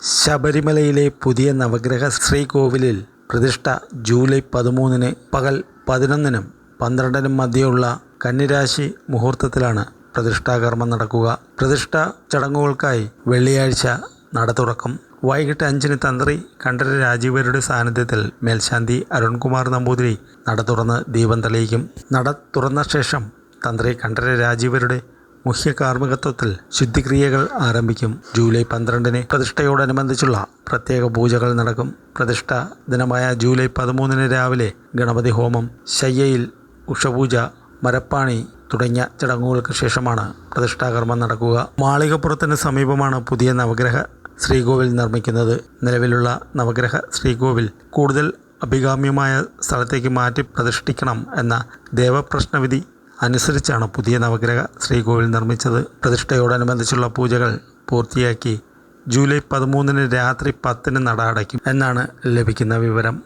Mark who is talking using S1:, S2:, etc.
S1: ശബരിമലയിലെ പുതിയ നവഗ്രഹ ശ്രീകോവിലിൽ പ്രതിഷ്ഠ ജൂലൈ പതിമൂന്നിന് പകൽ പതിനൊന്നിനും പന്ത്രണ്ടിനും മധ്യയുള്ള കന്നിരാശി മുഹൂർത്തത്തിലാണ് പ്രതിഷ്ഠാകർമ്മം നടക്കുക. പ്രതിഷ്ഠ ചടങ്ങുകൾക്കായി വെള്ളിയാഴ്ച നട തുറക്കും. വൈകിട്ട് അഞ്ചിന് തന്ത്രി കണ്ഠര രാജീവരുടെ സാന്നിധ്യത്തിൽ മേൽശാന്തി അരുൺകുമാർ നമ്പൂതിരി നട തുറന്ന് ദീപം തെളിയിക്കും. നട തുറന്ന ശേഷം തന്ത്രി കണ്ഠര രാജീവരുടെ മുഖ്യ കാർമ്മികത്വത്തിൽ ശുദ്ധിക്രിയകൾ ആരംഭിക്കും. ജൂലൈ പന്ത്രണ്ടിന് പ്രതിഷ്ഠയോടനുബന്ധിച്ചുള്ള പ്രത്യേക പൂജകൾ നടക്കും. പ്രതിഷ്ഠ ദിനമായ ജൂലൈ പതിമൂന്നിന് രാവിലെ ഗണപതി ഹോമം ശയ്യയിൽ ഉഷപൂജ മരപ്പാണി തുടങ്ങിയ ചടങ്ങുകൾക്ക് ശേഷമാണ് പ്രതിഷ്ഠാകർമ്മം നടക്കുക. മാളികപ്പുറത്തിന് സമീപമാണ് പുതിയ നവഗ്രഹ ശ്രീകോവിൽ നിർമ്മിക്കുന്നത്. നിലവിലുള്ള നവഗ്രഹ ശ്രീകോവിൽ കൂടുതൽ അഭികാമ്യമായ സ്ഥലത്തേക്ക് മാറ്റി പ്രതിഷ്ഠിക്കണം എന്ന ദേവപ്രശ്നവിധി അനുസരിച്ചാണ് പുതിയ നവഗ്രഹ ശ്രീകോവിൽ നിർമ്മിച്ചത്. പ്രതിഷ്ഠയോടനുബന്ധിച്ചുള്ള പൂജകൾ പൂർത്തിയാക്കി ജൂലൈ പതിമൂന്നിന് രാത്രി പത്തിന് നട അടയ്ക്കും എന്നാണ് ലഭിക്കുന്ന വിവരം.